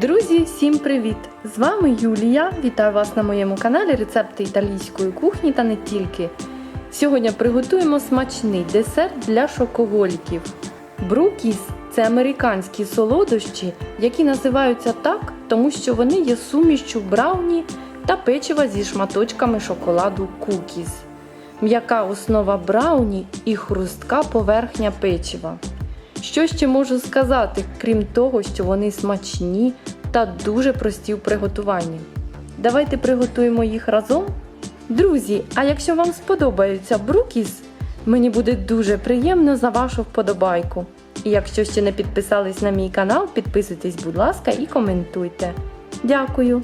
Друзі, всім привіт! З вами Юлія. Вітаю вас на моєму каналі Рецепти італійської кухні та не тільки. Сьогодні приготуємо смачний десерт для шокоголіків. Брукіс це американські солодощі, які називаються так, тому що вони є сумішчю брауні та печива зі шматочками шоколаду кукіс. М'яка основа брауні і хрустка поверхня печива. Що ще можу сказати, крім того, що вони смачні та дуже прості в приготуванні? Давайте приготуємо їх разом. Друзі, а якщо вам сподобаються брукіс, мені буде дуже приємно за вашу вподобайку. І якщо ще не підписались на мій канал, підписуйтесь, будь ласка, і коментуйте. Дякую!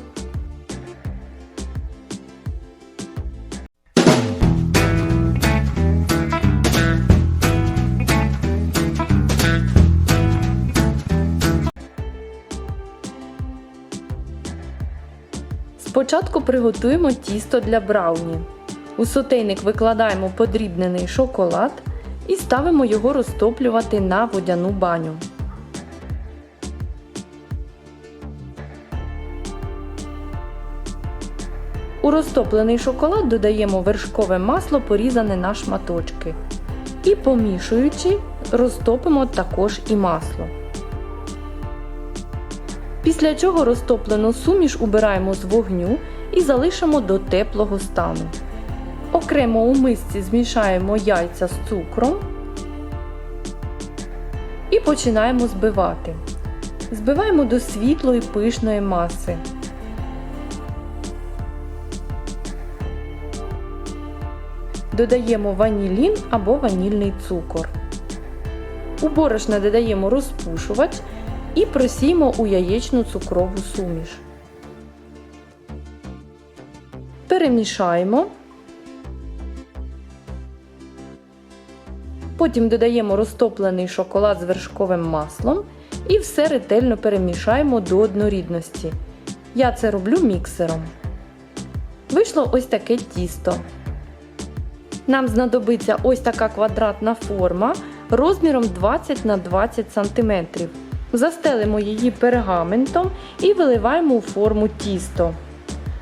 Спочатку приготуємо тісто для брауні. У сотейник викладаємо подрібнений шоколад і ставимо його розтоплювати на водяну баню. У розтоплений шоколад додаємо вершкове масло, порізане на шматочки. І помішуючи, розтопимо також і масло. Після чого розтоплену суміш убираємо з вогню і залишимо до теплого стану. Окремо у мисці змішаємо яйця з цукром і починаємо збивати. Збиваємо до світлої пишної маси. Додаємо ванілін або ванільний цукор. У борошна додаємо розпушувач і просіємо у яєчну цукрову суміш. Перемішаємо. Потім додаємо розтоплений шоколад з вершковим маслом і все ретельно перемішаємо до однорідності. Я це роблю міксером. Вийшло ось таке тісто. Нам знадобиться ось така квадратна форма розміром 20 на 20 см. Застелимо її пергаментом і виливаємо у форму тісто.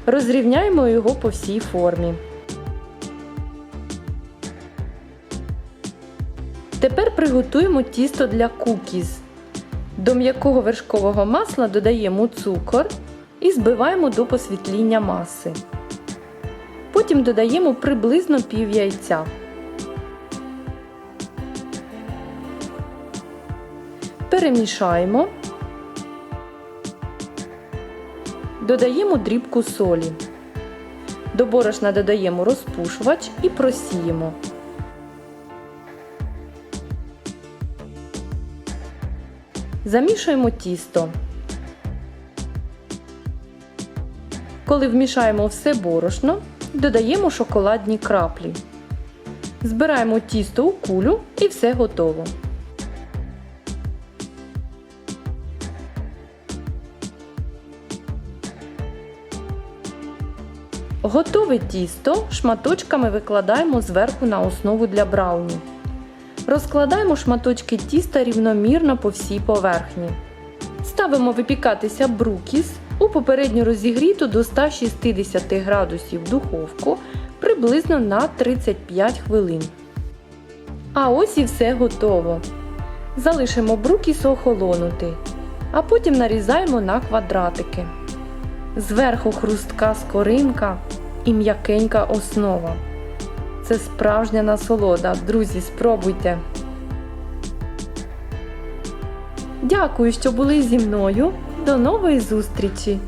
Розрівняємо його по всій формі. Тепер приготуємо тісто для кукіз. До м'якого вершкового масла додаємо цукор і збиваємо до посвітління маси. Потім додаємо приблизно пів яйця. Перемішаємо. Додаємо дрібку солі. До борошна додаємо розпушувач і просіємо. Замішуємо тісто. Коли вмішаємо все борошно, додаємо шоколадні краплі. Збираємо тісто у кулю і все готово. Готове тісто шматочками викладаємо зверху на основу для брауні. Розкладаємо шматочки тіста рівномірно по всій поверхні. Ставимо випікатися брукіс у попередньо розігріту до 160 градусів духовку приблизно на 35 хвилин. А ось і все готово. Залишимо брукіс охолонути, а потім нарізаємо на квадратики. Зверху хрустка скоринка і м'якенька основа. Це справжня насолода. Друзі, спробуйте. Дякую, що були зі мною. До нової зустрічі!